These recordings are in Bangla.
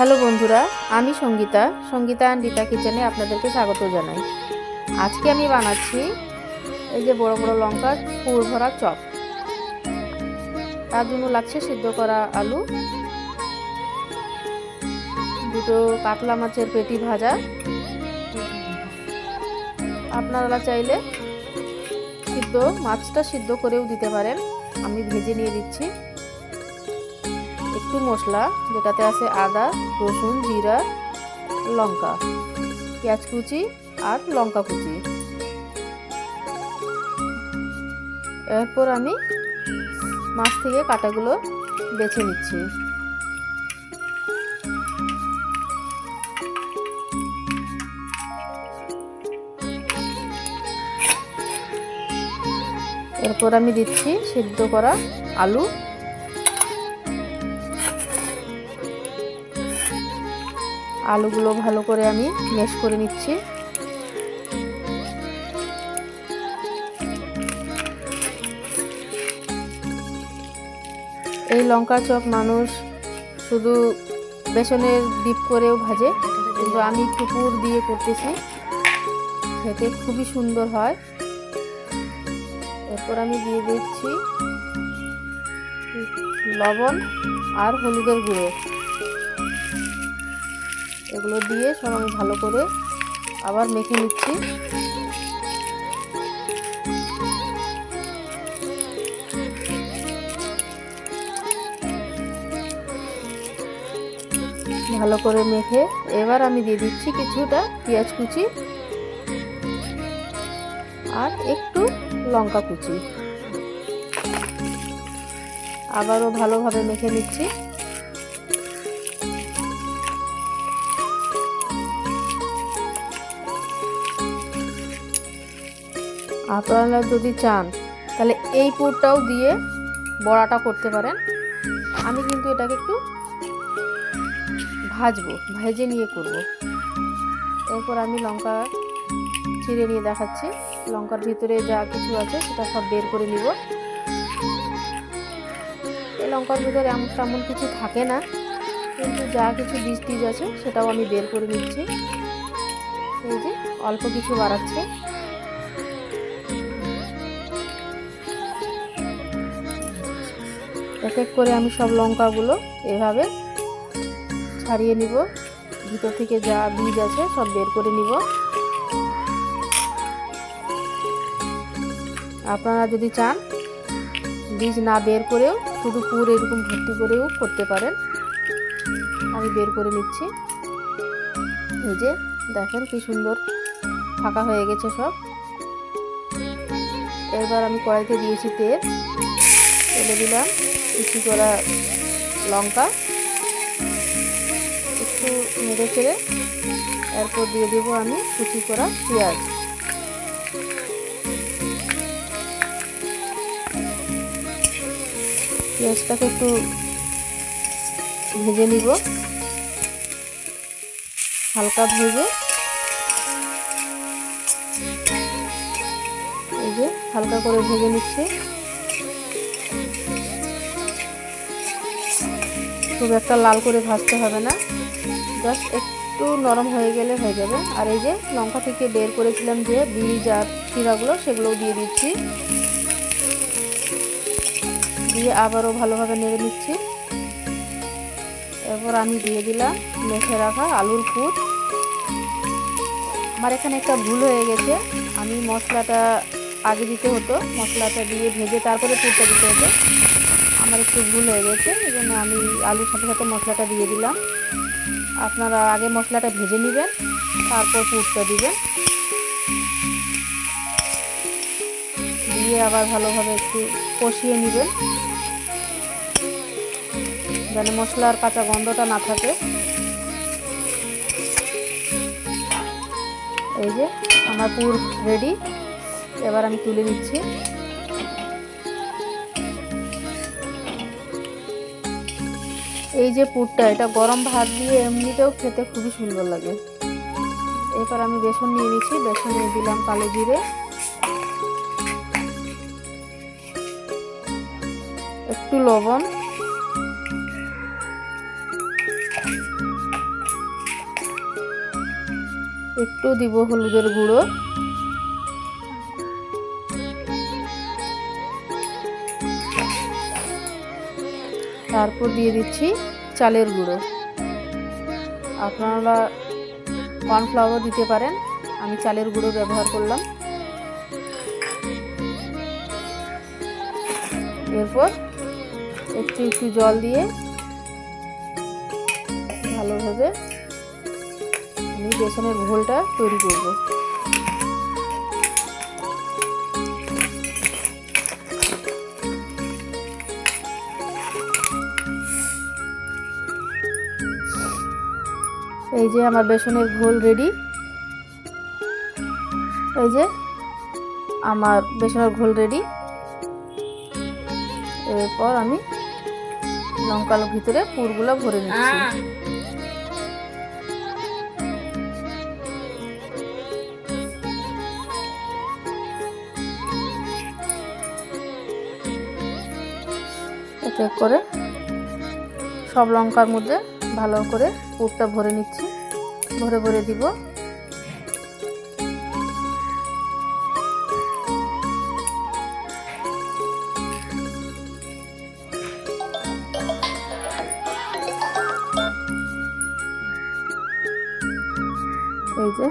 হ্যালো বন্ধুরা, আমি সঙ্গীতা সঙ্গীতা অ্যান্ড রীতা কিচেনে আপনাদেরকে স্বাগত জানাই। আজকে আমি বানাচ্ছি এই যে বড় বড় লঙ্কার পুর ভরা চপ। তার জন্য লাগছে সিদ্ধ করা আলু, দুটো কাতলা মাছের পেটি ভাজা। আপনারা চাইলে সিদ্ধ মাছটা সিদ্ধ করেও দিতে পারেন, আমি ভেজে নিয়ে দিচ্ছি। একটু মশলা, যেটাতে আছে আদা, রসুন, জিরা, লঙ্কা, পেঁয়াজ কুচি আর লঙ্কা কুচি। এরপর আমি মাছ থেকে কাটাগুলো বেছে নিচ্ছি। এরপর আমি দিচ্ছি সিদ্ধ করা আলু। আলুগুলো ভালো করে আমি মেশ করে নিচ্ছি। এই লঙ্কা চপ মানুষ শুধু বেসনের ডিপ করেও ভাজে, কিন্তু আমি পুর দিয়ে করতেছি। খেতে খুবই সুন্দর হয়। এরপর আমি দিয়ে দিচ্ছি লবণ আর হলুদের গুঁড়ো। এগুলো দিয়ে সব আমি ভালো করে আবার মেখে নিচ্ছি। ভালো করে মেখে এবার আমি দিয়ে দিচ্ছি কিছুটা পেঁয়াজ কুচি আর একটু লঙ্কা কুচি। আবারও ভালোভাবে মেখে নিচ্ছি। আপনারা যদি চান, তাহলে এই পুরটাও দিয়ে বড়াটা করতে পারেন। আমি কিন্তু এটাকে একটু ভাজবো, ভেজে নিয়ে করব। এরপর আমি লঙ্কা চিড়ে নিয়ে দেখাচ্ছি। লঙ্কার ভিতরে যা কিছু আছে, সেটা সব বের করে নিব। এই লঙ্কার ভিতরে এমন তেমন কিছু থাকে না, কিন্তু যা কিছু বীজ টিজ আছে, সেটাও আমি বের করে নিচ্ছি। এই যে অল্প কিছু বাড়াচ্ছে। এক করে আমি সব লঙ্কাগুলো এভাবে ছাড়িয়ে নিব। ভিতর থেকে যা বীজ আছে সব বের করে নিব। আপনারা যদি চান বীজ না বের করেও শুধু পুর এরকম ভর্তি করেও করতে পারেন। আমি বের করে নিচ্ছি। এই যে দেখেন কি সুন্দর ফাঁকা হয়ে গেছে সব। এবার আমি কড়াইতে দিয়েছি তেল। তেলে দিলাম। কুচি করা লঙ্কা। একটু নেড়ে চেড়ে এরপর দিয়ে দেবো আমি কুচি করা পেঁয়াজ। পেঁয়াজটাকে একটু ভেজে নিব। হালকা ভেজে। এই যে হালকা করে ভেজে নিচ্ছে। খুব একটা লাল করে ভাজতে হবে না। জাস্ট একটু নরম হয়ে গেলে হয়ে যাবে। আর এই যে লঙ্কা থেকে বের করেছিলাম যে বীজ আর শিরাগুলো সেগুলোও দিয়ে দিচ্ছি। দিয়ে আবারও ভালোভাবে নেড়ে নিচ্ছি। এরপর আমি দিয়ে দিলাম মেখে রাখা আলুর ফুট আমার এখানে একটা ভুল হয়ে গেছে। আমি মশলাটা আগে দিতে হতো। মশলাটা দিয়ে ভেজে তারপরে পুরটা দিতে হতো। আমার একটু ভুল হয়ে গেছে, এই জন্য আমি আলুর সাথে সাথে মশলাটা দিয়ে দিলাম। আপনারা আগে মশলাটা ভেজে নেবেন, তারপর পুরটা দিবেন। দিয়ে আবার ভালোভাবে একটু কষিয়ে নেবেন। যেন মশলার কাঁচা গন্ধটা না থাকে। এই যে, আমার পুর রেডি এবার আমি তুলে নিচ্ছি। এই যে পুরটা, এটা গরম ভাত দিয়ে এমনিতেও খেতে খুবই সুন্দর লাগে। এরপর আমি বেসন নিয়ে নিচ্ছি, বেসন নিয়ে দিলাম কালো জিরে। একটু লবণ। একটু দিব হলুদের গুঁড়ো। তারপর দিয়ে দিচ্ছি চালের গুঁড়ো। আপনারা কর্নফ্লাওয়ার দিতে পারেন। আমি চালের গুঁড়ো ব্যবহার করলাম। এরপর একটু একটু জল দিয়ে ভালোভাবে আমি বেসনের ঘোলটা তৈরি করব। এই যে আমার বেসনের ঘোল রেডি এই যে আমার বেসনের ঘোল রেডি এরপর আমি লঙ্কার ভিতরে পুরগুলো ভরে নিচ্ছি। এক এক করে সব লঙ্কার মধ্যে ভালো করে পুরটা ভরে নিচ্ছি। ভরে ভরে দিব। এই যে।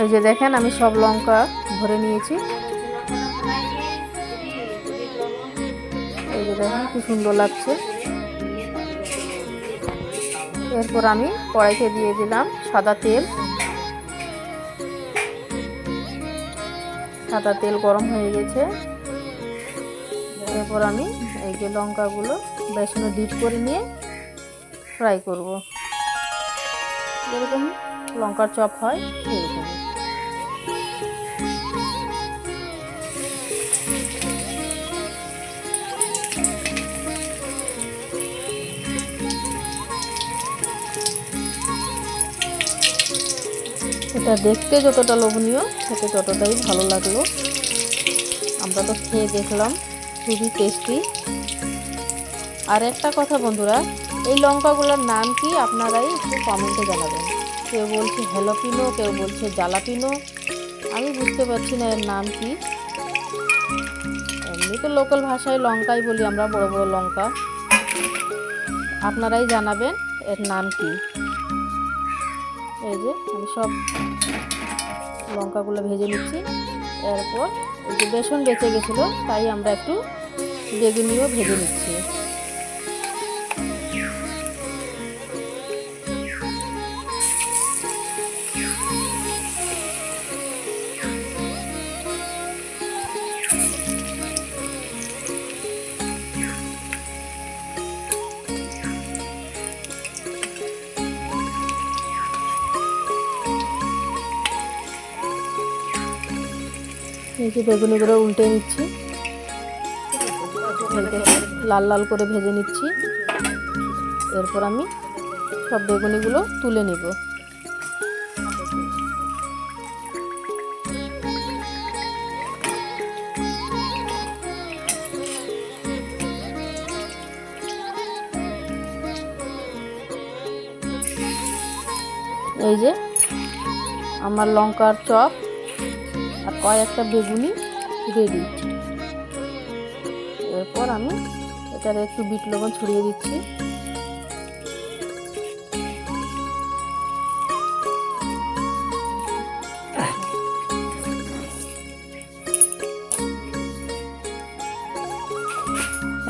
এই যে দেখেন, আমি সব লঙ্কা ভরে নিয়েছি। দেখেন কি সুন্দর লাগছে। এরপর আমি কড়াইতে দিয়ে দিলাম সাদা তেল। সাদা তেল গরম হয়ে গেছে। এরপর আমি এই যে লঙ্কাগুলো বেসনে ডিপ করে নিয়ে ফ্রাই করব। এরকম লঙ্কার চপ হয় সেরকম এটা দেখতে যতটা লোভনীয়, খেতে ততটাই ভালো লাগল। আমরা তো খেয়ে দেখলাম, খুবই টেস্টি আর একটা কথা বন্ধুরা, এই লঙ্কাগুলোর নাম কি আপনারাই একটু কমেন্টে জানাবেন। কেউ বলছে হ্যালোপিনো কেউ বলছে জালাপিনো আমি বুঝতে পারছি না এর নাম কি। এমনি তো লোকাল ভাষায় লঙ্কাই বলি আমরা, বড় বড় লঙ্কা। আপনারাই জানাবেন এর নাম কি। এই যে আমি সব লঙ্কাগুলো ভেজে নিচ্ছি। এরপর এই যে বেসন বেঁচে গেছিল, তাই আমরা একটু বেগুনিও ভেজে নিচ্ছি। যে বেগুনিগুলো উল্টে নিচ্ছি। লাল লাল করে ভেজে নিচ্ছি। এরপর আমি সব বেগুনিগুলো তুলে নিব। এই যে আমার লঙ্কার চপ আর কয়েকটা বেগুনি রেডি এরপর আমি এটার একটু বিট লবণ ছড়িয়ে দিচ্ছি।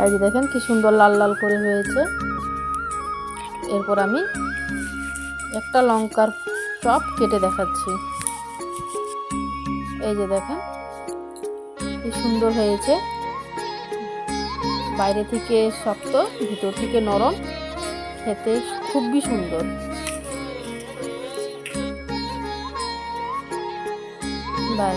এই যে দেখেন কি সুন্দর লাল লাল করে হয়েছে। এরপর আমি একটা লঙ্কার চপ কেটে দেখাচ্ছি। এই যে দেখেন, কি সুন্দর হয়েছে। বাইরে থেকে শক্ত, ভিতর থেকে নরম, খেতে খুবই সুন্দর। বাই